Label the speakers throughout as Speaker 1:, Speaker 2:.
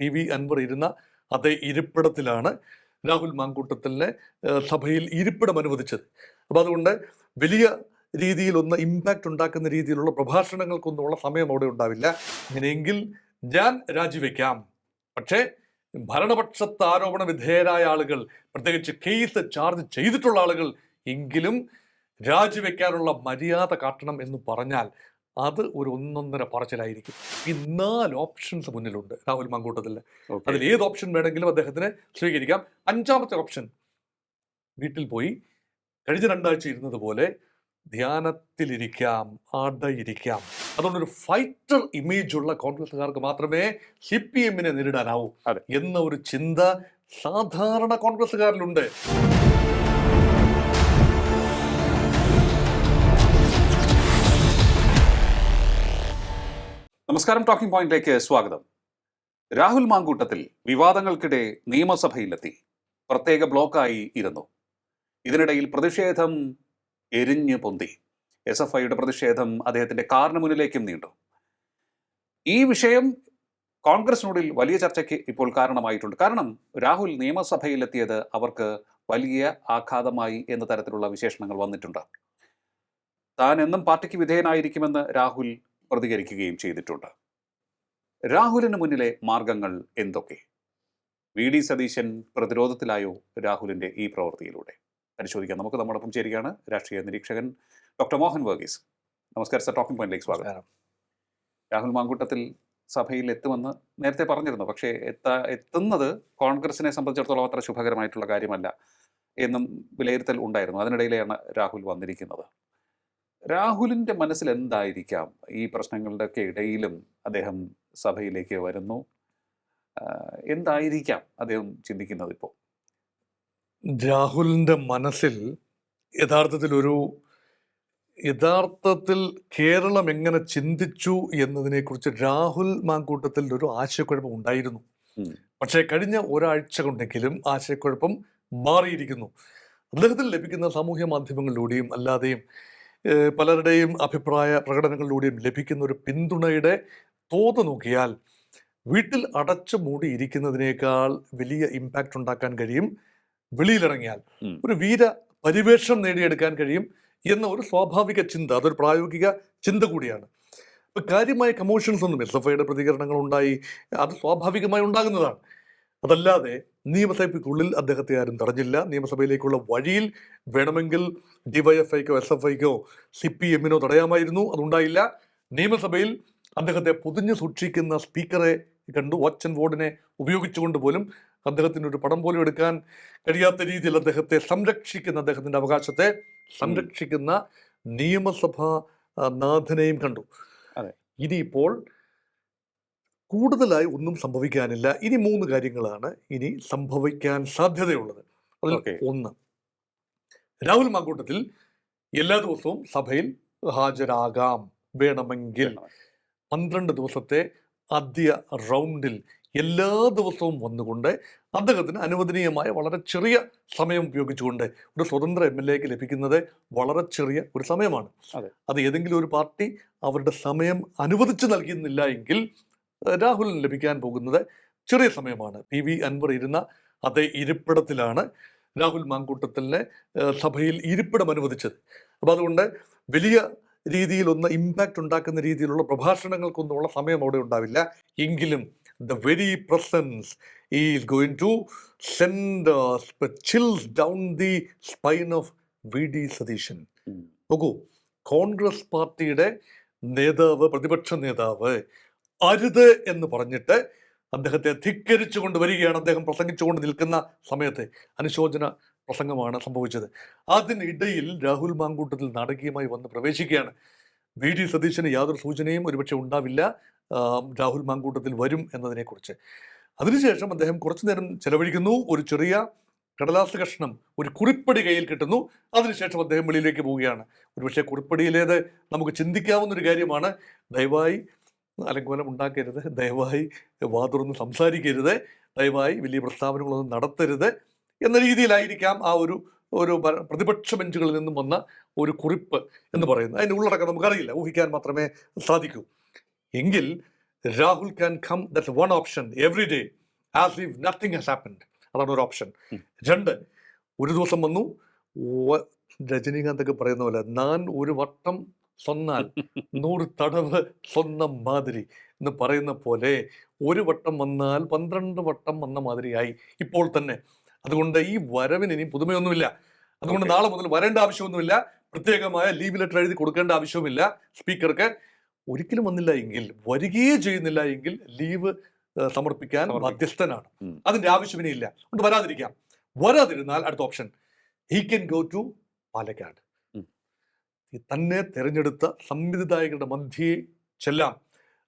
Speaker 1: P V Anwar ഇരുന്ന അതേ ഇരിപ്പിടത്തിലാണ് രാഹുൽ മാങ്കൂട്ടത്തിലെ സഭയിൽ ഇരിപ്പിടം അനുവദിച്ചത്. അപ്പം അതുകൊണ്ട് വലിയ രീതിയിലൊന്ന് ഇമ്പാക്റ്റ് ഉണ്ടാക്കുന്ന രീതിയിലുള്ള പ്രഭാഷണങ്ങൾക്കൊന്നുമുള്ള സമയം അവിടെ ഉണ്ടാവില്ല. അങ്ങനെയെങ്കിൽ ഞാൻ രാജിവെക്കാം. പക്ഷേ ഭരണപക്ഷത്ത് ആരോപണ വിധേയരായ ആളുകൾ പ്രത്യേകിച്ച് കേസ് ചാർജ് ചെയ്തിട്ടുള്ള ആളുകൾ എങ്കിലും രാജിവെക്കാനുള്ള മര്യാദ കാട്ടണം എന്ന് പറഞ്ഞാൽ അത് ഒരു ഒന്നൊന്നര പറച്ചിലായിരിക്കും. ഈ നാല് ഓപ്ഷൻസ് മുന്നിലുണ്ട് രാഹുൽ മങ്കൂട്ടത്തിൽ അതിൽ ഏത് ഓപ്ഷൻ വേണമെങ്കിലും അദ്ദേഹത്തിന് സ്വീകരിക്കാം. അഞ്ചാമത്തെ ഓപ്ഷൻ വീട്ടിൽ പോയി കഴിഞ്ഞ രണ്ടാഴ്ച ഇരുന്നത് പോലെ ധ്യാനത്തിലിരിക്കാം അടയിരിക്കാം. അതുകൊണ്ടൊരു ഫൈറ്റർ ഇമേജ് ഉള്ള കോൺഗ്രസ്സുകാർക്ക് മാത്രമേ സി പി എമ്മിനെ നേരിടാനാവൂ. എന്ന ഒരു ചിന്ത സാധാരണ കോൺഗ്രസ്സുകാരിലുണ്ട്.
Speaker 2: നമസ്കാരം ടോക്കിംഗ് പോയിന്റിലേക്ക് സ്വാഗതം. രാഹുൽ മാങ്കൂട്ടത്തിൽ വിവാദങ്ങൾക്കിടെ നിയമസഭയിലെത്തി. പ്രത്യേക ബ്ലോക്കായി ഇരുന്നു. ഇതിനിടയിൽ പ്രതിഷേധം എരിഞ്ഞു പൊന്തി. എസ് എഫ് ഐയുടെ പ്രതിഷേധം അദ്ദേഹത്തിന്റെ കാറിന് മുന്നിലേക്കും നീണ്ടു. ഈ വിഷയം കോൺഗ്രസിനുള്ളിൽ വലിയ ചർച്ചയ്ക്ക് ഇപ്പോൾ കാരണമായിട്ടുണ്ട്. കാരണം രാഹുൽ നിയമസഭയിലെത്തിയത് അവർക്ക് വലിയ ആഘാതമായി എന്ന തരത്തിലുള്ള വിശേഷണങ്ങൾ വന്നിട്ടുണ്ട്. താൻ എന്നും പാർട്ടിക്ക് വിധേയനായിരിക്കുമെന്ന് രാഹുൽ പ്രതികരിക്കുകയും ചെയ്തിട്ടുണ്ട്. രാഹുലിന് മുന്നിലെ മാർഗങ്ങൾ എന്തൊക്കെ? വി ഡി സതീശൻ പ്രതിരോധത്തിലായോ രാഹുലിന്റെ ഈ പ്രവൃത്തിയിലൂടെ? പരിശോധിക്കാം. നമുക്ക് നമ്മോടൊപ്പം ചേരുകയാണ് രാഷ്ട്രീയ നിരീക്ഷകൻ ഡോക്ടർ മോഹൻ വർഗീസ്. നമസ്കാരം സർ. ടോക്കിംഗ് പോയിന്റിലേക്ക് സ്വാഗതം. രാഹുൽ മാങ്കൂട്ടത്തിൽ സഭയിൽ എത്തുമെന്ന് നേരത്തെ പറഞ്ഞിരുന്നു. പക്ഷേ എത്താ എത്തുന്നത് കോൺഗ്രസിനെ സംബന്ധിച്ചിടത്തോളം അത്ര ശുഭകരമായിട്ടുള്ള കാര്യമല്ല എന്നും വിലയിരുത്തൽ ഉണ്ടായിരുന്നു. അതിനിടയിലാണ് രാഹുൽ വന്നിരിക്കുന്നത്. രാഹുലിന്റെ മനസ്സിൽ എന്തായിരിക്കാം ഈ പ്രശ്നങ്ങളുടെ ഒക്കെ ഇടയിലും അദ്ദേഹം സഭയിലേക്ക് വരുന്നു. എന്തായിരിക്കാം അദ്ദേഹം ചിന്തിക്കുന്നത് ഇപ്പോൾ
Speaker 1: രാഹുലിന്റെ മനസ്സിൽ യഥാർത്ഥത്തിൽ ഒരു യഥാർത്ഥത്തിൽ കേരളം എങ്ങനെ ചിന്തിച്ചു എന്നതിനെക്കുറിച്ച് രാഹുൽ മാങ്കൂട്ടത്തിൽ ഒരു ആശയക്കുഴപ്പം ഉണ്ടായിരുന്നു. പക്ഷേ കഴിഞ്ഞ ഒരാഴ്ച കൊണ്ടെങ്കിലും ആശയക്കുഴപ്പം മാറിയിരിക്കുന്നു. അദ്ദേഹത്തിന് ലഭിക്കുന്ന സാമൂഹ്യ മാധ്യമങ്ങളിലൂടെയും അല്ലാതെയും പലരുടെയും അഭിപ്രായ പ്രകടനങ്ങളിലൂടെയും ലഭിക്കുന്ന ഒരു പിന്തുണയുടെ തോത് നോക്കിയാൽ വീട്ടിൽ അടച്ചു മൂടിയിരിക്കുന്നതിനേക്കാൾ വലിയ ഇമ്പാക്റ്റ് ഉണ്ടാക്കാൻ കഴിയും. വെളിയിലിറങ്ങിയാൽ. ഒരു വീര പരിവേഷം നേടിയെടുക്കാൻ കഴിയും എന്ന ഒരു സ്വാഭാവിക ചിന്ത അതൊരു പ്രായോഗിക ചിന്ത കൂടിയാണ്. ഇപ്പൊ കാര്യമായ കമോഷൻസ് ഒന്നും എസ് എഫ് ഐയുടെ പ്രതികരണങ്ങൾ ഉണ്ടായി അത് സ്വാഭാവികമായി ഉണ്ടാകുന്നതാണ്. അതല്ലാതെ നിയമസഭയ്ക്കുള്ളിൽ അദ്ദേഹത്തെ ആരും തടഞ്ഞില്ല. നിയമസഭയിലേക്കുള്ള വഴിയിൽ വേണമെങ്കിൽ ഡിവൈഎഫ്ഐക്കോ എസ് എഫ് ഐക്കോ സി പി എമ്മിനോ തടയാമായിരുന്നു. അതുണ്ടായില്ല. നിയമസഭയിൽ അദ്ദേഹത്തെ പൊതിഞ്ഞു സൂക്ഷിക്കുന്ന സ്പീക്കറെ കണ്ടു. വാച്ച് ആൻഡ് വോർഡിനെ ഉപയോഗിച്ചുകൊണ്ട് പോലും അദ്ദേഹത്തിന് ഒരു പടം പോലും എടുക്കാൻ കഴിയാത്ത രീതിയിൽ അദ്ദേഹത്തെ സംരക്ഷിക്കുന്ന അദ്ദേഹത്തിന്റെ അവകാശത്തെ സംരക്ഷിക്കുന്ന നിയമസഭാ നാഥനെയും കണ്ടു. ഇനിയിപ്പോൾ കൂടുതലായി ഒന്നും സംഭവിക്കാനില്ല. ഇനി മൂന്ന് കാര്യങ്ങളാണ് ഇനി സംഭവിക്കാൻ സാധ്യതയുള്ളത്. അതിൽ ഒന്ന് രാഹുൽ മാങ്കൂട്ടത്തിൽ എല്ലാ ദിവസവും സഭയിൽ ഹാജരാകാം. വേണമെങ്കിൽ പന്ത്രണ്ട് ദിവസത്തെ ആദ്യ റൗണ്ടിൽ എല്ലാ ദിവസവും വന്നുകൊണ്ട് അദ്ദേഹത്തിന് അനുവദനീയമായ വളരെ ചെറിയ സമയം ഉപയോഗിച്ചുകൊണ്ട് ഒരു സ്വതന്ത്ര എം എൽ എക്ക് ലഭിക്കുന്നത് വളരെ ചെറിയ ഒരു സമയമാണ്.
Speaker 2: അത്.
Speaker 1: ഏതെങ്കിലും ഒരു പാർട്ടി അവരുടെ സമയം അനുവദിച്ചു നൽകുന്നില്ല എങ്കിൽ രാഹുലിന് ലഭിക്കാൻ പോകുന്നത് ചെറിയ സമയമാണ്. പി വി അൻവർ ഇരുന്ന അതേ ഇരിപ്പിടത്തിലാണ് രാഹുൽ മാങ്കൂട്ടത്തിലെ സഭയിൽ ഇരിപ്പിടം അനുവദിച്ചത്. അപ്പോൾ അതുകൊണ്ട് വലിയ രീതിയിലൊന്ന് ഇമ്പാക്റ്റ് ഉണ്ടാക്കുന്ന രീതിയിലുള്ള പ്രഭാഷണങ്ങൾക്കൊന്നുമുള്ള സമയം അവിടെ ഉണ്ടാവില്ല. എങ്കിലും the very presence is going to send chills down the spine of V D Satheesan നോക്കൂ കോൺഗ്രസ് പാർട്ടിയുടെ നേതാവ് പ്രതിപക്ഷ നേതാവ് അരുത് എന്ന് പറഞ്ഞിട്ട് അദ്ദേഹത്തെ ധിക്കരിച്ചു കൊണ്ട് വരികയാണ്. അദ്ദേഹം പ്രസംഗിച്ചുകൊണ്ട് നിൽക്കുന്ന സമയത്ത് അനുശോചന പ്രസംഗമാണ് സംഭവിച്ചത്. അതിനിടയിൽ രാഹുൽ മാങ്കൂട്ടത്തിൽ നാടകീയമായി വന്ന് പ്രവേശിക്കുകയാണ്. വി. ഡി. സതീശന് യാതൊരു സൂചനയും ഒരുപക്ഷെ ഉണ്ടാവില്ല. രാഹുൽ മാങ്കൂട്ടത്തിൽ വരും എന്നതിനെക്കുറിച്ച്. അതിനുശേഷം അദ്ദേഹം കുറച്ചു നേരം ചെലവഴിക്കുന്നു. ഒരു ചെറിയ കടലാസ് കഷ്ണം ഒരു കുറിപ്പടി കയ്യിൽ കിട്ടുന്നു. അതിനുശേഷം അദ്ദേഹം വെളിയിലേക്ക് പോവുകയാണ്. ഒരുപക്ഷെ കുറിപ്പടിയിലേത് നമുക്ക് ചിന്തിക്കാവുന്ന ഒരു കാര്യമാണ്. ദയവായി അലങ്കോലം ഉണ്ടാക്കരുത്. ദയവായി വാതുറന്ന് സംസാരിക്കരുത്. ദയവായി വലിയ പ്രസ്താവനകളൊന്നും നടത്തരുത് എന്ന രീതിയിലായിരിക്കാം ആ ഒരു ഒരു പ്രതിപക്ഷ ബെഞ്ചുകളിൽ നിന്നും വന്ന ഒരു കുറിപ്പ് എന്ന് പറയുന്നത്. അതിന്റെ ഉള്ളടക്കം നമുക്കറിയില്ല. ഊഹിക്കാൻ മാത്രമേ സാധിക്കൂ. എങ്കിൽ Rahul can come that one option every day as if nothing has happened അതാണ് ഒരു ഓപ്ഷൻ. രണ്ട് ഒരു ദിവസം വന്നു. രജനീകാന്തൊക്കെ പറയുന്ന പോലെ നാൻ ഒരു വട്ടം സ്വന്നാൽ നൂറ് തടവ് സ്വന്തം മാതിരി എന്ന് പറയുന്ന പോലെ ഒരു വട്ടം വന്നാൽ പന്ത്രണ്ട് വട്ടം വന്ന മാതിരിയായി. ഇപ്പോൾ തന്നെ. അതുകൊണ്ട് ഈ വരവിന് ഇനി പുതുമയൊന്നുമില്ല. അതുകൊണ്ട് നാളെ മുതൽ വരേണ്ട ആവശ്യമൊന്നുമില്ല. പ്രത്യേകമായ ലീവ് ലെറ്റർ എഴുതി കൊടുക്കേണ്ട ആവശ്യവുമില്ല. സ്പീക്കർക്ക് ഒരിക്കലും വന്നില്ല എങ്കിൽ വരികയേ ചെയ്യുന്നില്ല എങ്കിൽ ലീവ് സമർപ്പിക്കാൻ
Speaker 2: മധ്യസ്ഥനാണ്.
Speaker 1: അതിന്റെ ആവശ്യമിനി ഇല്ല അതുകൊണ്ട് വരാതിരിക്കാം. വരാതിരുന്നാൽ അടുത്ത option he can go to Palakkad. തന്നെ തിരഞ്ഞെടുത്ത സംവിധായകരുടെ മധ്യേ ചെല്ലാം.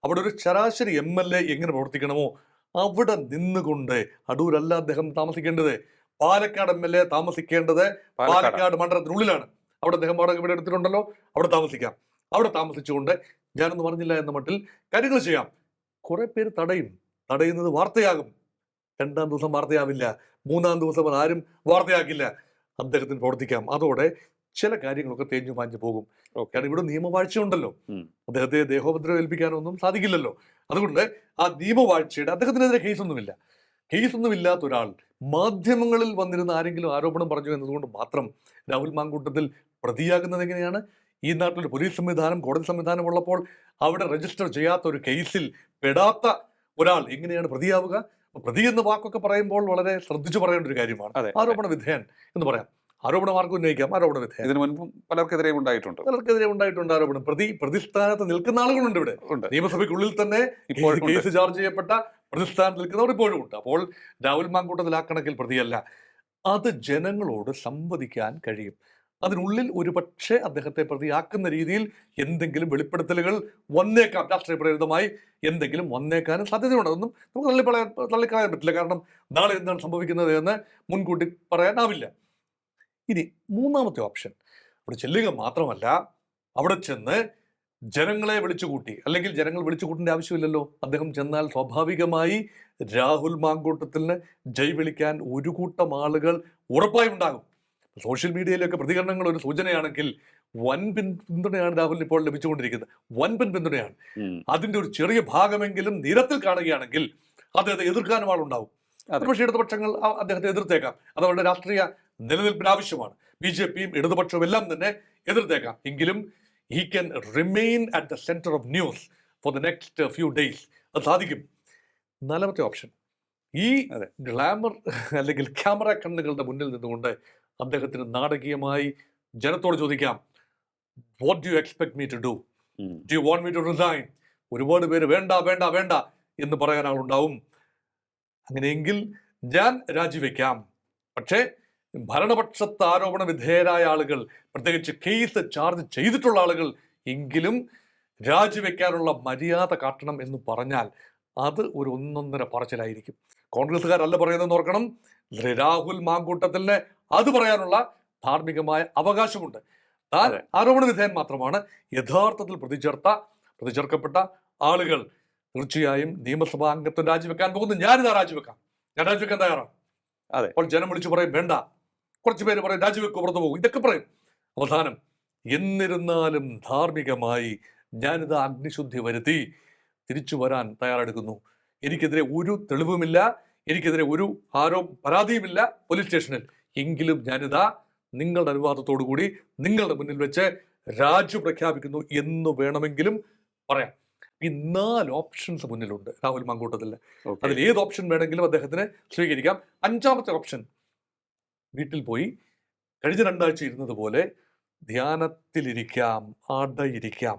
Speaker 1: അവിടെ ഒരു ശരാശരി എം എൽ എ എങ്ങനെ പ്രവർത്തിക്കണമോ അവിടെ നിന്നുകൊണ്ട് അടൂരല്ല അദ്ദേഹം താമസിക്കേണ്ടത്. പാലക്കാട് എം എൽ എ താമസിക്കേണ്ടത്
Speaker 2: പാലക്കാട്.
Speaker 1: പാലക്കാട് മണ്ഡലത്തിനുള്ളിലാണ്. അവിടെ അദ്ദേഹം വാടക ഇവിടെ എടുത്തിട്ടുണ്ടല്ലോ അവിടെ താമസിക്കാം. അവിടെ താമസിച്ചുകൊണ്ട് ഞാനൊന്നും പറഞ്ഞില്ല എന്ന മട്ടിൽ കാര്യങ്ങൾ ചെയ്യാം. കുറെ പേര് തടയും. തടയുന്നത് വാർത്തയാകും. രണ്ടാം ദിവസം വാർത്തയാവില്ല. മൂന്നാം ദിവസം ആരും വാർത്തയാക്കില്ല. അദ്ദേഹത്തിന് പ്രവർത്തിക്കാം. അതോടെ ചില കാര്യങ്ങളൊക്കെ തേഞ്ഞു മാഞ്ഞു പോകും. കാരണം ഇവിടെ നിയമവാഴ്ച
Speaker 2: ഉണ്ടല്ലോ
Speaker 1: അദ്ദേഹത്തെ ദേഹോപദ്രവം ഏൽപ്പിക്കാനൊന്നും സാധിക്കില്ലല്ലോ. അതുകൊണ്ട് ആ നിയമവാഴ്ചയുടെ അദ്ദേഹത്തിനെതിരെ കേസൊന്നുമില്ല. കേസൊന്നുമില്ലാത്ത ഒരാൾ മാധ്യമങ്ങളിൽ വന്നിരുന്ന ആരെങ്കിലും ആരോപണം പറഞ്ഞു എന്നതുകൊണ്ട് മാത്രം രാഹുൽ മാങ്കൂട്ടത്തിൽ പ്രതിയാകുന്നത് എങ്ങനെയാണ്? ഈ നാട്ടിൽ പോലീസ് സംവിധാനം കോടതി സംവിധാനം ഉള്ളപ്പോൾ അവിടെ രജിസ്റ്റർ ചെയ്യാത്ത ഒരു കേസിൽ പെടാത്ത ഒരാൾ എങ്ങനെയാണ് പ്രതിയാവുക? പ്രതി എന്ന വാക്കൊക്കെ പറയുമ്പോൾ വളരെ ശ്രദ്ധിച്ചു പറയേണ്ട ഒരു കാര്യമാണ്. ആരോപണ വിധേയൻ എന്ന് പറയാം. ആരോപണം ആർക്കും ഉന്നയിക്കാം ആരോപണ വിധേയം
Speaker 2: ഇതിനു മുൻപും പലർക്കെതിരെയും ഉണ്ടായിട്ടുണ്ട്.
Speaker 1: പലർക്കെതിരെ ഉണ്ടായിട്ടുണ്ട് ആരോപണം. പ്രതി പ്രതിസ്ഥാനത്ത് നിൽക്കുന്ന ആളുകളുണ്ട് ഇവിടെ.
Speaker 2: ഉണ്ട്.
Speaker 1: നിയമസഭയ്ക്കുള്ളിൽ തന്നെ
Speaker 2: ഇപ്പോൾ
Speaker 1: കേസ് ചാർജ് ചെയ്യപ്പെട്ട പ്രതിസ്ഥാനത്ത് നിൽക്കുന്നവർ ഇപ്പോഴും ഉണ്ട്. അപ്പോൾ രാഹുൽ മാങ്കൂട്ടത്തിൽ ആ കണക്കിൽ പ്രതിയല്ല. അത് ജനങ്ങളോട് സംവദിക്കാൻ കഴിയും. അതിനുള്ളിൽ ഒരു പക്ഷേ അദ്ദേഹത്തെ പ്രതിയാക്കുന്ന രീതിയിൽ എന്തെങ്കിലും വെളിപ്പെടുത്തലുകൾ വന്നേക്കാം. രാഷ്ട്രീയ പ്രേരിതമായി എന്തെങ്കിലും വന്നേക്കാനും സാധ്യതയുണ്ട്. അതൊന്നും നമുക്ക് തള്ളിപ്പറയാൻ തള്ളിക്കളയാൻ പറ്റില്ല. കാരണം നാളെ എന്താണ് സംഭവിക്കുന്നത് എന്ന് മുൻകൂട്ടി പറയാനാവില്ല. ഇനി മൂന്നാമത്തെ ഓപ്ഷൻ. അവിടെ ചെല്ലുക മാത്രമല്ല അവിടെ ചെന്ന് ജനങ്ങളെ വിളിച്ചുകൂട്ടി. അല്ലെങ്കിൽ ജനങ്ങൾ വിളിച്ചു കൂട്ടേണ്ട ആവശ്യമില്ലല്ലോ. അദ്ദേഹം ചെന്നാൽ സ്വാഭാവികമായി രാഹുൽ മാങ്കൂട്ടത്തിന് ജയ് വിളിക്കാൻ ഒരു കൂട്ടം ആളുകൾ ഉറപ്പായും ഉണ്ടാകും. സോഷ്യൽ മീഡിയയിലൊക്കെ പ്രതികരണങ്ങൾ ഒരു സൂചനയാണെങ്കിൽ വൻ പിൻ പിന്തുണയാണ് രാഹുലിന് ഇപ്പോൾ ലഭിച്ചുകൊണ്ടിരിക്കുന്നത്. വൻ പിൻ പിന്തുണയാണ്. അതിന്റെ ഒരു ചെറിയ ഭാഗമെങ്കിലും നിരത്തിൽ കാണുകയാണെങ്കിൽ അദ്ദേഹത്തെ എതിർക്കാനും ആളുണ്ടാവും. പക്ഷേ ഇടതുപക്ഷങ്ങൾ അദ്ദേഹത്തെ എതിർത്തേക്കാം. അത് അവരുടെ രാഷ്ട്രീയ നിലനിൽപ്പിന് ആവശ്യമാണ്. ബി ജെ പിയും ഇടതുപക്ഷവും എല്ലാം തന്നെ എതിർത്തേക്കാം എങ്കിലും he can remain at the centre of news for the next few days അത് സാധിക്കും. നാലാമത്തെ ഓപ്ഷൻ ഈ
Speaker 2: അതെ.
Speaker 1: ഗ്ലാമർ അല്ലെങ്കിൽ ക്യാമറ കണ്ണുകളുടെ മുന്നിൽ നിന്നുകൊണ്ട് അദ്ദേഹത്തിന് നാടകീയമായി ജനത്തോട് ചോദിക്കാം what do you expect me to do do you want me to resign ഒരുപാട് പേര് വേണ്ട വേണ്ട വേണ്ട എന്ന് പറയാൻ ആളുണ്ടാവും. അങ്ങനെയെങ്കിൽ ഞാൻ രാജിവെക്കാം. പക്ഷേ ഭരണപക്ഷത്ത് ആരോപണ വിധേയരായ ആളുകൾ പ്രത്യേകിച്ച് കേസ് ചാർജ് ചെയ്തിട്ടുള്ള ആളുകൾ എങ്കിലും രാജിവെക്കാനുള്ള മര്യാദ കാട്ടണം എന്ന് പറഞ്ഞാൽ അത് ഒരു ഒന്നൊന്നര പറച്ചിലായിരിക്കും. കോൺഗ്രസ്സുകാരല്ല പറയുന്നത് ഓർക്കണം. രാഹുൽ മാങ്കൂട്ടത്തിന് അത് പറയാനുള്ള ധാർമ്മികമായ അവകാശമുണ്ട്. താൻ. ആരോപണ വിധേയൻ മാത്രമാണ്. യഥാർത്ഥത്തിൽ പ്രതിചേർത്ത പ്രതിചേർക്കപ്പെട്ട ആളുകൾ തീർച്ചയായും നിയമസഭാ അംഗത്വം രാജിവെക്കാൻ പോകുന്നു. ഞാനിതാ രാജിവെക്കാം. ഞാൻ രാജിവെക്കാൻ തയ്യാറാണ്.
Speaker 2: അതെ.
Speaker 1: അപ്പോൾ ജനം വിളിച്ചു പറയും വേണ്ട. കുറച്ച് പേര് പറയും രാജിവെക്കോ പുറത്തു പോകും. ഇതൊക്കെ പറയും. അവസാനം എന്നിരുന്നാലും ധാർമ്മികമായി ഞാനിത് അഗ്നിശുദ്ധി വരുത്തി തിരിച്ചു വരാൻ തയ്യാറെടുക്കുന്നു. എനിക്കെതിരെ ഒരു തെളിവുമില്ല എനിക്കെതിരെ ഒരു ആരോ പരാതിയുമില്ല പോലീസ് സ്റ്റേഷനിൽ. എങ്കിലും ഞാനിതാ നിങ്ങളുടെ അനുവാദത്തോടു കൂടി നിങ്ങളുടെ മുന്നിൽ വെച്ച് രാജു പ്രഖ്യാപിക്കുന്നു എന്ന് വേണമെങ്കിലും പറയാം. ഈ നാല് ഓപ്ഷൻസ് മുന്നിലുണ്ട് രാഹുൽ മങ്കൂട്ടത്തിൽ. അതിൽ ഏത് ഓപ്ഷൻ വേണമെങ്കിലും അദ്ദേഹത്തിന് സ്വീകരിക്കാം. അഞ്ചാമത്തെ ഓപ്ഷൻ വീട്ടിൽ പോയി കഴിഞ്ഞ രണ്ടാഴ്ച ഇരുന്നത് പോലെ ധ്യാനത്തിലിരിക്കാം
Speaker 2: ആടയിരിക്കാം.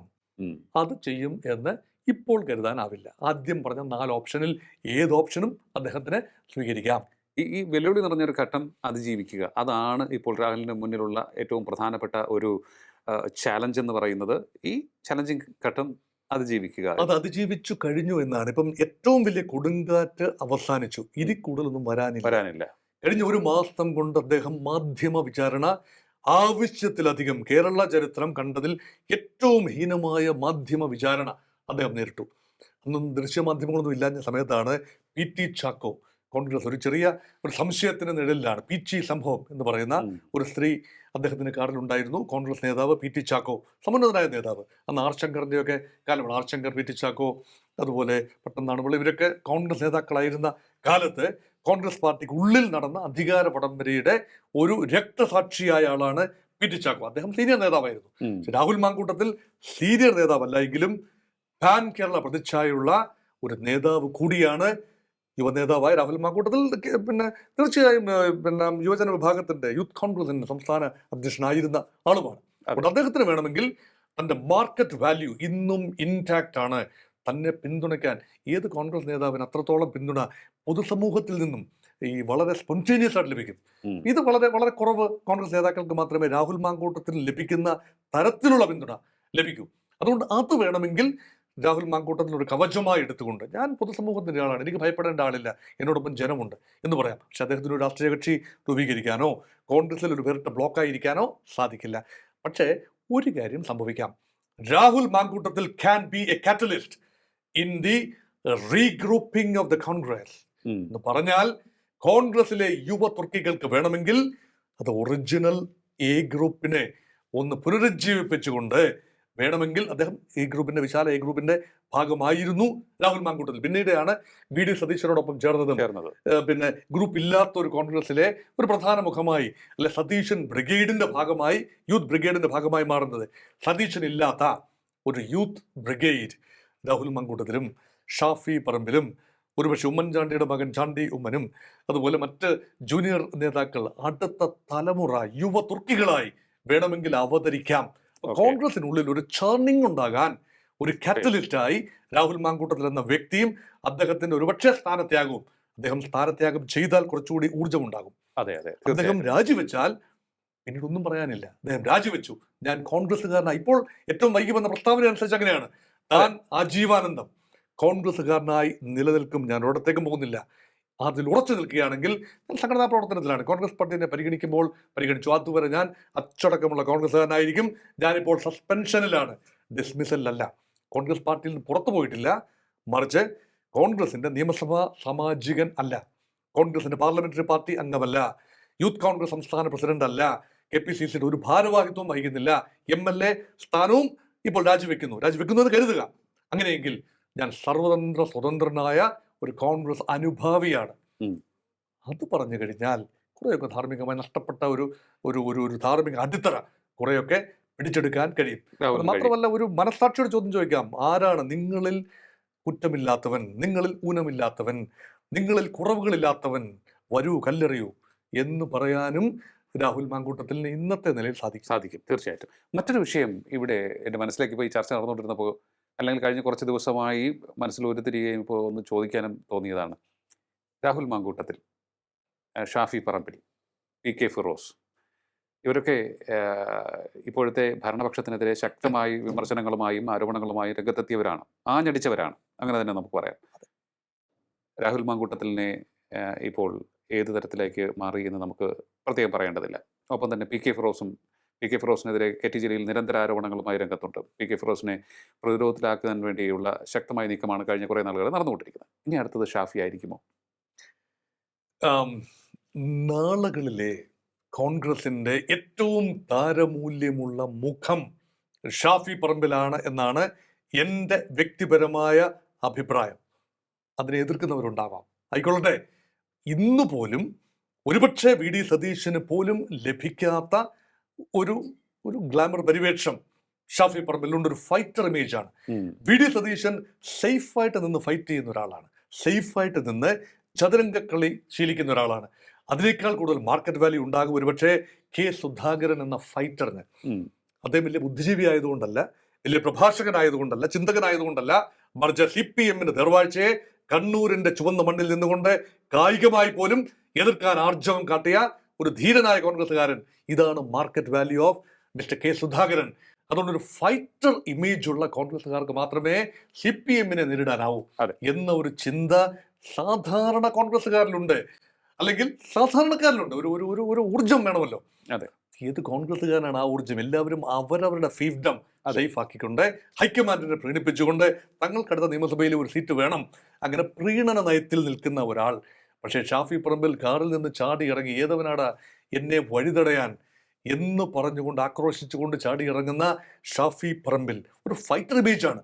Speaker 1: അത് ചെയ്യും എന്ന് ഇപ്പോൾ കരുതാനാവില്ല. ആദ്യം പറഞ്ഞ നാല് ഓപ്ഷനിൽ ഏത് ഓപ്ഷനും അദ്ദേഹത്തിന് സ്വീകരിക്കാം.
Speaker 2: ഈ ഈ വെല്ലുവിളി നിറഞ്ഞൊരു ഘട്ടം അതിജീവിക്കുക. അതാണ് ഇപ്പോൾ രാഹുലിന് മുന്നിലുള്ള ഏറ്റവും പ്രധാനപ്പെട്ട ഒരു ചാലഞ്ച് എന്ന് പറയുന്നത്. ഈ ചലഞ്ചിങ് ഘട്ടം അതിജീവിക്കുക.
Speaker 1: അത് അതിജീവിച്ചു കഴിഞ്ഞു എന്നാണ്. ഇപ്പം ഏറ്റവും വലിയ കൊടുങ്കാറ്റ് അവസാനിച്ചു. ഇതിൽ കൂടുതലൊന്നും വരാനില്ല.
Speaker 2: വരാനില്ല.
Speaker 1: കഴിഞ്ഞ ഒരു മാസം കൊണ്ട് അദ്ദേഹം മാധ്യമ വിചാരണ ആവശ്യത്തിലധികം കേരള ചരിത്രം കണ്ടതിൽ ഏറ്റവും ഹീനമായ മാധ്യമ വിചാരണ അദ്ദേഹം നേരിട്ടു. അന്നും ദൃശ്യമാധ്യമങ്ങളൊന്നും ഇല്ലാഞ്ഞ സമയത്താണ് പി ടി ചാക്കോ കോൺഗ്രസ് ഒരു ചെറിയ ഒരു സംശയത്തിന് നിഴലിലാണ്. പി ടി സംഭവം എന്ന് പറയുന്ന ഒരു സ്ത്രീ അദ്ദേഹത്തിന്റെ കാറിലുണ്ടായിരുന്നു. കോൺഗ്രസ് നേതാവ് പി ടി ചാക്കോ സമുന്നതനായ നേതാവ്. അന്ന് ആർ ശങ്കറിന്റെയൊക്കെ കാലമാണ്. R Shankar P T Chacko അതുപോലെ പട്ടന്നാണുമ്പോൾ ഇവരൊക്കെ കോൺഗ്രസ് നേതാക്കളായിരുന്ന കാലത്ത് കോൺഗ്രസ് പാർട്ടിക്ക് ഉള്ളിൽ നടന്ന അധികാര പടംവരയുടെ ഒരു രക്തസാക്ഷിയായ ആളാണ് പി ടി ചാക്കോ. അദ്ദേഹം സീനിയർ നേതാവായിരുന്നു. രാഹുൽ മാങ്കൂട്ടത്തിൽ സീനിയർ നേതാവല്ല എങ്കിലും പാൻ കേരള പ്രതിച്ഛായുള്ള ഒരു നേതാവ് കൂടിയാണ് യുവ നേതാവായ രാഹുൽ മാങ്കൂട്ടത്തിൽ. പിന്നെ തീർച്ചയായും പിന്നെ യുവജന വിഭാഗത്തിന്റെ യൂത്ത് കോൺഗ്രസിന്റെ സംസ്ഥാന അധ്യക്ഷനായിരുന്ന ആളുമാണ്. അപ്പോൾ അദ്ദേഹത്തിന് വേണമെങ്കിൽ തന്റെ മാർക്കറ്റ് വാല്യൂ ഇന്നും ഇൻടാക്റ്റ് ആണ്. തന്നെ പിന്തുണയ്ക്കാൻ ഏത് കോൺഗ്രസ് നേതാവിന് അത്രത്തോളം പിന്തുണ പൊതുസമൂഹത്തിൽ നിന്നും ഈ വളരെ സ്പോണ്ടേനിയസ് ആയിട്ട് ലഭിക്കും. ഇത് വളരെ വളരെ കുറവ് കോൺഗ്രസ് നേതാക്കൾക്ക് മാത്രമേ രാഹുൽ മാങ്കൂട്ടത്തിന് ലഭിക്കുന്ന തരത്തിലുള്ള പിന്തുണ ലഭിക്കൂ. അതുകൊണ്ട് അത് വേണമെങ്കിൽ രാഹുൽ മാങ്കൂട്ടത്തിൽ ഒരു കവചമായി എടുത്തുകൊണ്ട് ഞാൻ പൊതുസമൂഹത്തിന്റെ ആളാണ് എനിക്ക് ഭയപ്പെടേണ്ട ആളില്ല എന്നോടൊപ്പം ജനമുണ്ട് എന്ന് പറയാം. പക്ഷെ അദ്ദേഹത്തിന് ഒരു രാഷ്ട്രീയ കക്ഷി രൂപീകരിക്കാനോ കോൺഗ്രസിൽ ഒരു വേറിട്ട ബ്ലോക്കായിരിക്കാനോ സാധിക്കില്ല. പക്ഷേ ഒരു കാര്യം സംഭവിക്കാം. Rahul Mankoottathil can be a catalyst in the regrouping of the Congress. എന്ന് പറഞ്ഞാൽ കോൺഗ്രസിലെ യുവ തുർക്കികൾക്ക് വേണമെങ്കിൽ അത് ഒറിജിനൽ എ ഗ്രൂപ്പിനെ ഒന്ന് പുനരുജ്ജീവിപ്പിച്ചുകൊണ്ട് വേണമെങ്കിൽ അദ്ദേഹം എ ഗ്രൂപ്പിന്റെ വിശാല എ ഗ്രൂപ്പിന്റെ ഭാഗമായിരുന്നു രാഹുൽ മാങ്കൂട്ടത്തിൽ. പിന്നീടാണ് വി ഡി സതീശനോടൊപ്പം ചേർന്നതും.
Speaker 2: ചേർന്നത്.
Speaker 1: പിന്നെ ഗ്രൂപ്പ് ഇല്ലാത്ത ഒരു കോൺഗ്രസിലെ ഒരു പ്രധാന മുഖമായി അല്ലെ സതീശൻ ബ്രിഗേഡിന്റെ ഭാഗമായി യൂത്ത് ബ്രിഗേഡിന്റെ ഭാഗമായി മാറുന്നത്. സതീശൻ ഇല്ലാത്ത ഒരു യൂത്ത് ബ്രിഗേഡ് രാഹുൽ മങ്കൂട്ടത്തിലും ഷാഫി പറമ്പിലും ഒരുപക്ഷെ ഉമ്മൻചാണ്ടിയുടെ മകൻ ചാണ്ടി ഉമ്മനും അതുപോലെ മറ്റ് ജൂനിയർ നേതാക്കൾ അടുത്ത തലമുറ യുവ തുർക്കികളായി വേണമെങ്കിൽ അവതരിക്കാം. കോൺഗ്രസിനുള്ളിൽ ഒരു ചേർണിംഗ് ഉണ്ടാകാൻ ഒരു കാറ്റലിസ്റ്റായി രാഹുൽ മാങ്കൂട്ടത്തിൽ എന്ന വ്യക്തിയും അദ്ദേഹത്തിന്റെ ഒരുപക്ഷെ സ്ഥാനത്യാഗവും അദ്ദേഹം സ്ഥാനത്യാഗം ചെയ്താൽ കുറച്ചുകൂടി ഊർജം ഉണ്ടാകും
Speaker 2: അതെ അതെ
Speaker 1: അദ്ദേഹം രാജിവെച്ചാൽ പിന്നീട് ഒന്നും പറയാനില്ല. അദ്ദേഹം രാജിവെച്ചു. ഞാൻ കോൺഗ്രസ്സുകാരനാണ് ഇപ്പോൾ ഏറ്റവും വൈകി വന്ന പ്രസ്താവന അനുസരിച്ച് അങ്ങനെയാണ്. താൻ അജീവാനന്ദം കോൺഗ്രസ്സുകാരനായി നിലനിൽക്കും. ഞാൻ ഒരിടത്തേക്കും പോകുന്നില്ല. അതിൽ ഉറച്ചു നിൽക്കുകയാണെങ്കിൽ ഞാൻ സംഘടനാ പ്രവർത്തനത്തിലാണ്. കോൺഗ്രസ് പാർട്ടിയെ പരിഗണിക്കുമ്പോൾ പരിഗണിച്ചു. അതുവരെ ഞാൻ അച്ചടക്കമുള്ള കോൺഗ്രസ്സുകാരനായിരിക്കും. ഞാനിപ്പോൾ സസ്പെൻഷനിലാണ്. ഡിസ്മിസലല്ല കോൺഗ്രസ് പാർട്ടിയിൽ നിന്ന് പുറത്തു പോയിട്ടില്ല. മറിച്ച് കോൺഗ്രസിന്റെ നിയമസഭാ സാമാജികൻ അല്ല. കോൺഗ്രസിന്റെ പാർലമെന്ററി പാർട്ടി അംഗമല്ല. യൂത്ത് കോൺഗ്രസ് സംസ്ഥാന പ്രസിഡന്റ് അല്ല. കെ പി സി സിയുടെ ഒരു ഭാരവാഹിത്വം വഹിക്കുന്നില്ല. എം എൽ എ സ്ഥാനവും ഇപ്പോൾ രാജിവെക്കുന്നു. രാജിവെക്കുന്നു എന്ന് കരുതുക. അങ്ങനെയെങ്കിൽ ഞാൻ സർവതന്ത്ര സ്വതന്ത്രനായ ഒരു കോൺഗ്രസ് അനുഭാവിയാണ്. അത് പറഞ്ഞു കഴിഞ്ഞാൽ കുറേയൊക്കെ ധാർമ്മികമായി നഷ്ടപ്പെട്ട ഒരു ഒരു ഒരു ഒരു ധാർമ്മിക അടിത്തറ കുറേയൊക്കെ പിടിച്ചെടുക്കാൻ കഴിയും. മാത്രമല്ല ഒരു മനസ്സാക്ഷിയുടെ ചോദ്യം ചോദിക്കാം. ആരാണ് നിങ്ങളിൽ കുറ്റമില്ലാത്തവൻ? നിങ്ങളിൽ ഊനമില്ലാത്തവൻ? നിങ്ങളിൽ കുറവുകളില്ലാത്തവൻ? വരൂ കല്ലെറിയൂ എന്ന് പറയാനും രാഹുൽ മാങ്കൂട്ടത്തിന് ഇന്നത്തെ നിലയിൽ സാധിക്കും.
Speaker 2: സാധിക്കും. തീർച്ചയായിട്ടും. മറ്റൊരു വിഷയം ഇവിടെ എന്റെ മനസ്സിലേക്ക് ഇപ്പോൾ ഈ ചർച്ച നടന്നുകൊണ്ടിരുന്നപ്പോൾ അല്ലെങ്കിൽ കഴിഞ്ഞ കുറച്ച് ദിവസമായി മനസ്സിൽ ഉരുത്തിരിയുകയും ഇപ്പോൾ ഒന്ന് ചോദിക്കാനും തോന്നിയതാണ്. രാഹുൽ മാങ്കൂട്ടത്തിൽ ഷാഫി പറമ്പിൽ പി കെ ഫിറോസ് ഇവരൊക്കെ ഇപ്പോഴത്തെ ഭരണപക്ഷത്തിനെതിരെ ശക്തമായി വിമർശനങ്ങളുമായും ആരോപണങ്ങളുമായും രംഗത്തെത്തിയവരാണ്. ആഞ്ഞടിച്ചവരാണ്. അങ്ങനെ തന്നെ നമുക്ക് പറയാം. രാഹുൽ മാങ്കൂട്ടത്തിലിനെ ഇപ്പോൾ ഏത് തരത്തിലേക്ക് മാറി എന്ന് നമുക്ക് പ്രത്യേകം പറയേണ്ടതില്ല. ഒപ്പം തന്നെ പി കെ ഫിറോസും പി കെ ഫിറോസിനെതിരെ കെ ടി ജലീൽ നിരന്തര ആരോപണങ്ങളുമായി രംഗത്തുണ്ട്. പി കെ ഫിറോസിനെ പ്രതിരോധത്തിലാക്കാൻ വേണ്ടിയുള്ള ശക്തമായ നീക്കമാണ് കഴിഞ്ഞ കുറേ നാളുകൾ നടന്നുകൊണ്ടിരിക്കുന്നത്. ഇനി അടുത്തത് ഷാഫി ആയിരിക്കുമോ?
Speaker 1: നാളുകളിലെ കോൺഗ്രസിന്റെ ഏറ്റവും താരമൂല്യമുള്ള മുഖം ഷാഫി പറമ്പിലാണ് എന്നാണ് എന്റെ വ്യക്തിപരമായ അഭിപ്രായം. അതിനെ എതിർക്കുന്നവരുണ്ടാവാം. ആയിക്കൊള്ളട്ടെ. ഇന്ന് പോലും ഒരുപക്ഷെ വി ഡി സതീശന് പോലും ലഭിക്കാത്ത ഒരു ഒരു ഗ്ലാമർ പരിവേഷം ഷാഫി പറമ്പിലുണ്ട്. ഒരു ഫൈറ്റർ ഇമേജ്
Speaker 2: ആണ്.
Speaker 1: വി ഡി സതീശൻ സേഫായിട്ട് നിന്ന് ഫൈറ്റ് ചെയ്യുന്ന ഒരാളാണ്. സേഫായിട്ട് നിന്ന് ചതുരംഗക്കളി ശീലിക്കുന്ന ഒരാളാണ്. അതിനേക്കാൾ കൂടുതൽ മാർക്കറ്റ് വാല്യൂ ഉണ്ടാകും ഒരുപക്ഷെ കെ സുധാകരൻ എന്ന ഫൈറ്ററിന്. അദ്ദേഹം വലിയ ബുദ്ധിജീവി ആയതുകൊണ്ടല്ല വലിയ പ്രഭാഷകനായതുകൊണ്ടല്ല ചിന്തകനായതുകൊണ്ടല്ല മറിച്ച് സി പി എമ്മിന് ദർവാഴ്ചയെ കണ്ണൂരിന്റെ ചുവന്ന മണ്ണിൽ നിന്നുകൊണ്ട് കായികമായി പോലും എതിർക്കാൻ ആർജവം കാട്ടിയ ഒരു ധീരനായ കോൺഗ്രസ്സുകാരൻ. ഇതാണ് market value of mister K Sudhakaran. അതുകൊണ്ട് ഒരു ഫൈറ്റർ ഇമേജ് ഉള്ള കോൺഗ്രസ്സുകാർക്ക് മാത്രമേ സി പി എമ്മിനെ നേരിടാനാവൂ. എന്ന ഒരു ചിന്ത സാധാരണ കോൺഗ്രസ്സുകാരിലുണ്ട്. അല്ലെങ്കിൽ സാധാരണക്കാരിലുണ്ട്. ഒരു ഒരു ഒരു ഒരു ഊർജം വേണമല്ലോ.
Speaker 2: അതെ.
Speaker 1: ഏത് കോൺഗ്രസ്സുകാരനാണ് ആ ഊർജം? എല്ലാവരും അവരവരുടെ ഫീഫ്ഡം സേഫാക്കിക്കൊണ്ട് ഹൈക്കമാൻഡിനെ പ്രീണിപ്പിച്ചുകൊണ്ട് തങ്ങൾക്കടുത്ത നിയമസഭയിൽ ഒരു സീറ്റ് വേണം. അങ്ങനെ പ്രീണന നയത്തിൽ നിൽക്കുന്ന ഒരാൾ. പക്ഷേ ഷാഫി പറമ്പിൽ കാറിൽ നിന്ന് ചാടി ഇറങ്ങി ഏതവനാട എന്നെ വഴിതടയാൻ എന്ന് പറഞ്ഞുകൊണ്ട് ആക്രോശിച്ചുകൊണ്ട് ചാടി ഇറങ്ങുന്ന ഷാഫി പറമ്പിൽ. ഒരു ഫൈറ്റർ ബീച്ചാണ്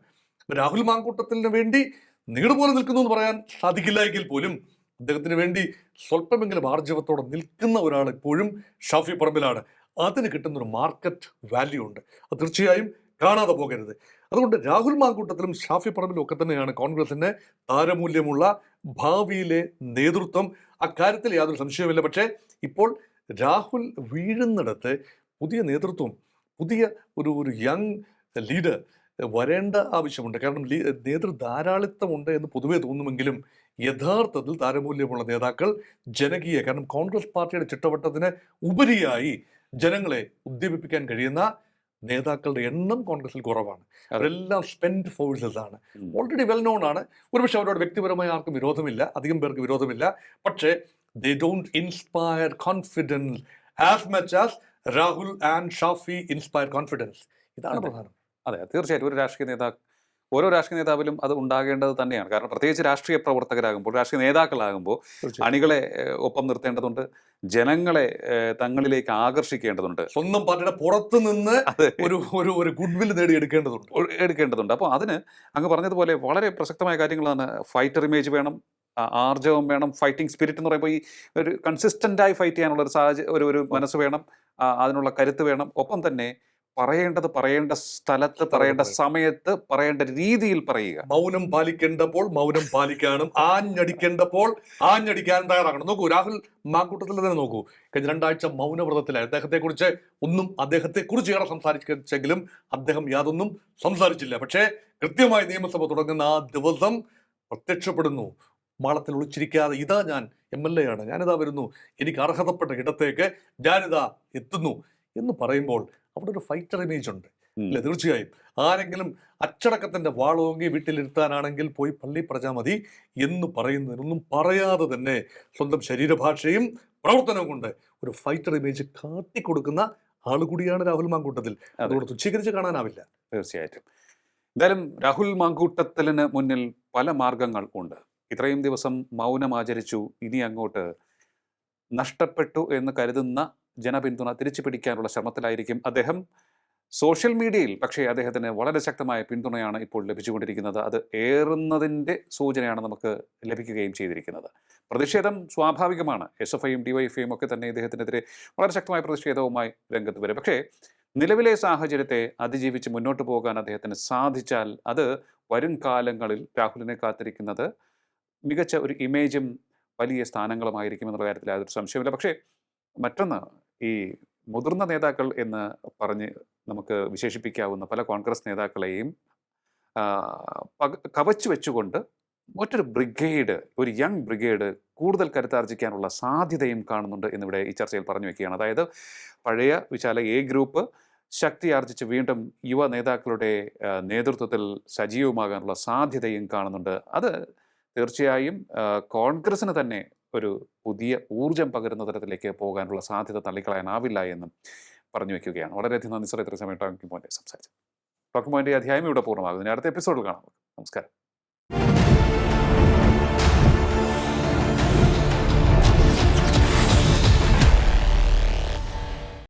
Speaker 1: രാഹുൽ മാങ്കൂട്ടത്തിന് വേണ്ടി നീടുപോലെ നിൽക്കുന്നു എന്ന് പറയാൻ സാധിക്കില്ല എങ്കിൽ പോലും അദ്ദേഹത്തിന് വേണ്ടി സ്വല്പമെങ്കിലും ആർജവത്തോടെ നിൽക്കുന്ന ഒരാൾ ഇപ്പോഴും ഷാഫി പറമ്പിലാണ്. അതിന് കിട്ടുന്നൊരു മാർക്കറ്റ് വാല്യൂ ഉണ്ട്. അത് തീർച്ചയായും കാണാതെ പോകരുത്. അതുകൊണ്ട് രാഹുൽ മാങ്കൂട്ടത്തിലും ഷാഫി പറമ്പിലും ഒക്കെ തന്നെയാണ് കോൺഗ്രസിന്റെ താരമൂല്യമുള്ള ഭാവിയിലെ നേതൃത്വം. അക്കാര്യത്തിൽ യാതൊരു സംശയവുമില്ല. പക്ഷേ ഇപ്പോൾ രാഹുൽ വീഴുന്നിടത്ത് പുതിയ നേതൃത്വം പുതിയ ഒരു ഒരു യങ് ലീഡർ വരേണ്ട ആവശ്യമുണ്ട്. കാരണം ലീ നേതൃ ധാരാളിത്തമുണ്ട് എന്ന് പൊതുവേ തോന്നുമെങ്കിലും യഥാർത്ഥത്തിൽ താരമൂല്യമുള്ള നേതാക്കൾ ജനകീയ കാരണം കോൺഗ്രസ് പാർട്ടിയുടെ ചിട്ടവട്ടത്തിന് ഉപരിയായി ജനങ്ങളെ ഉദ്ദീപിപ്പിക്കാൻ കഴിയുന്ന നേതാക്കളുടെ എണ്ണം കോൺഗ്രസിൽ കുറവാണ്. അവരെല്ലാം സ്പെൻഡ് ഫോഴ്സസ് ആണ്. ഓൾറെഡി വെൽ നോൺ ആണ്. ഒരുപക്ഷെ അവരോട് വ്യക്തിപരമായി ആർക്കും വിരോധമില്ല. അധികം പേർക്ക് വിരോധമില്ല. പക്ഷേ they don't inspire confidence as much as Rahul and Shafi inspire confidence ഇതാണ്. പ്രധാനം.
Speaker 2: അതെ തീർച്ചയായിട്ടും. ഒരു രാഷ്ട്രീയ നേതാവ് ഓരോ രാഷ്ട്രീയ നേതാവിലും അത് ഉണ്ടാകേണ്ടത് തന്നെയാണ്. കാരണം പ്രത്യേകിച്ച് രാഷ്ട്രീയ പ്രവർത്തകരാകുമ്പോൾ രാഷ്ട്രീയ നേതാക്കളാകുമ്പോൾ അണികളെ ഒപ്പം നിർത്തേണ്ടതുണ്ട് ജനങ്ങളെ തങ്ങളിലേക്ക് ആകർഷിക്കേണ്ടതുണ്ട്.
Speaker 1: സ്വന്തം പാർട്ടിയുടെ പുറത്ത് നിന്ന് ഒരു ഒരു ഒരു ഗുഡ് വിൽ നേടിയെടുക്കേണ്ടതുണ്ട്
Speaker 2: എടുക്കേണ്ടതുണ്ട്. അപ്പോൾ അതിന് അങ്ങ് പറഞ്ഞതുപോലെ വളരെ പ്രസക്തമായ കാര്യങ്ങളാണ് ഫൈറ്റർ ഇമേജ് വേണം ആർജവം വേണം ഫൈറ്റിംഗ് സ്പിരിറ്റ് എന്ന് പറയുമ്പോൾ ഈ ഒരു കൺസിസ്റ്റന്റായി ഫൈറ്റ് ചെയ്യാനുള്ള ഒരു സാഹചര്യം ഒരു ഒരു മനസ്സ് വേണം അതിനുള്ള കരുത്ത് വേണം. ഒപ്പം തന്നെ പറയേണ്ടത് പറയേണ്ട സ്ഥലത്ത് പറയേണ്ട സമയത്ത് പറയേണ്ട രീതിയിൽ പറയുക.
Speaker 1: മൗനം പാലിക്കേണ്ടപ്പോൾ മൗനം പാലിക്കാനും ആഞ്ഞടിക്കേണ്ടപ്പോൾ ആഞ്ഞടിക്കാനും തയ്യാറാകണം. നോക്കൂ രാഹുൽ മാക്കൂട്ടത്തിൽ തന്നെ നോക്കൂ. കഴിഞ്ഞ രണ്ടാഴ്ച മൗനവ്രതത്തിലായി അദ്ദേഹത്തെ കുറിച്ച് ഒന്നും അദ്ദേഹത്തെ കുറിച്ച് ഏറെ സംസാരിച്ചെങ്കിലും അദ്ദേഹം യാതൊന്നും സംസാരിച്ചില്ല. പക്ഷേ കൃത്യമായി നിയമസഭ തുടങ്ങുന്ന ആ ദിവസം പ്രത്യക്ഷപ്പെടുന്നു. മാളത്തിൽ ഒളിച്ചിരിക്കാതെ ഇതാ ഞാൻ എം എൽ എ ആണ്. ഞാനിതാ വരുന്നു. എനിക്ക് അർഹതപ്പെട്ട ഇടത്തേക്ക് ഞാനിതാ എത്തുന്നു എന്ന് പറയുമ്പോൾ അവിടെ ഒരു ഫൈറ്റർ ഇമേജ് ഉണ്ട്. ഇല്ല? തീർച്ചയായും. ആരെങ്കിലും അച്ചടക്കത്തിന്റെ വാളോങ്ങി വീട്ടിലിരുത്താനാണെങ്കിൽ പോയി പള്ളി പറഞ്ഞാൽ മതി എന്ന് പറയുന്നതിനൊന്നും പറയാതെ തന്നെ സ്വന്തം ശരീരഭാഷയും പ്രവർത്തനവും കൊണ്ട് ഒരു ഫൈറ്റർ ഇമേജ് കാട്ടിക്കൊടുക്കുന്ന ആളുകൂടിയാണ് രാഹുൽ മാങ്കൂട്ടത്തിൽ. അതുകൊണ്ട് തുച്ഛീകരിച്ച് കാണാനാവില്ല.
Speaker 2: തീർച്ചയായിട്ടും. എന്തായാലും രാഹുൽ മാങ്കൂട്ടത്തലിന് മുന്നിൽ പല മാർഗങ്ങൾ ഉണ്ട്. ഇത്രയും ദിവസം മൗനം ആചരിച്ചു. ഇനി അങ്ങോട്ട് നഷ്ടപ്പെട്ടു എന്ന് കരുതുന്ന ജനപിന്തുണ തിരിച്ചു പിടിക്കാനുള്ള ശ്രമത്തിലായിരിക്കും അദ്ദേഹം. സോഷ്യൽ മീഡിയയിൽ പക്ഷേ അദ്ദേഹത്തിന് വളരെ ശക്തമായ പിന്തുണയാണ് ഇപ്പോൾ ലഭിച്ചുകൊണ്ടിരിക്കുന്നത്. അത് ഏറുന്നതിന്റെ സൂചനയാണ് നമുക്ക് ലഭിക്കുകയും ചെയ്തിരിക്കുന്നത്. പ്രതിഷേധം സ്വാഭാവികമാണ്. എസ് എഫ് ഐയും ഡിവൈഎഫ്ഐയും ഒക്കെ തന്നെ ഇദ്ദേഹത്തിനെതിരെ വളരെ ശക്തമായ പ്രതിഷേധവുമായി രംഗത്ത് വരും. പക്ഷേ നിലവിലെ സാഹചര്യത്തെ അതിജീവിച്ച് മുന്നോട്ട് പോകാൻ അദ്ദേഹത്തിന് സാധിച്ചാൽ അത് വരും കാലങ്ങളിൽ രാഹുലിനെ കാത്തിരിക്കുന്നത് മികച്ച ഒരു ഇമേജും വലിയ സ്ഥാനങ്ങളുമായിരിക്കും എന്നുള്ള കാര്യത്തിൽ യാതൊരു സംശയമില്ല പക്ഷേ മറ്റൊന്ന് ഈ മുതിർന്ന നേതാക്കൾ എന്ന് പറഞ്ഞ് നമുക്ക് വിശേഷിപ്പിക്കാവുന്ന പല കോൺഗ്രസ് നേതാക്കളെയും കവച്ചു വെച്ചുകൊണ്ട് മറ്റൊരു ബ്രിഗേഡ് ഒരു യങ് ബ്രിഗേഡ് കൂടുതൽ കരുത്താർജിക്കാനുള്ള സാധ്യതയും കാണുന്നുണ്ട് എന്നിവിടെ ഈ ചർച്ചയിൽ പറഞ്ഞു വെക്കുകയാണ്. അതായത് പഴയ വിശാല എ ഗ്രൂപ്പ് ശക്തി ആർജിച്ച് വീണ്ടും യുവ നേതാക്കളുടെ നേതൃത്വത്തിൽ സജീവമാകാനുള്ള സാധ്യതയും കാണുന്നുണ്ട്. അത് തീർച്ചയായും കോൺഗ്രസിന് തന്നെ ഒരു പുതിയ ഊർജം പകരുന്ന തരത്തിലേക്ക് പോകാനുള്ള സാധ്യത തള്ളിക്കളയാനാവില്ല എന്നും പറഞ്ഞു വെക്കുകയാണ്. വളരെയധികം നന്ദി സാർ. ഇത്ര സമയം ടോക്കിംഗ് പോയിന്റ് സംസാരിച്ചു ടോക്കിംഗ് പോയിന്റ് അധ്യായം ഇവിടെ പൂർണമാകുന്നു അടുത്ത എപ്പിസോഡിൽ കാണാം. നമസ്കാരം.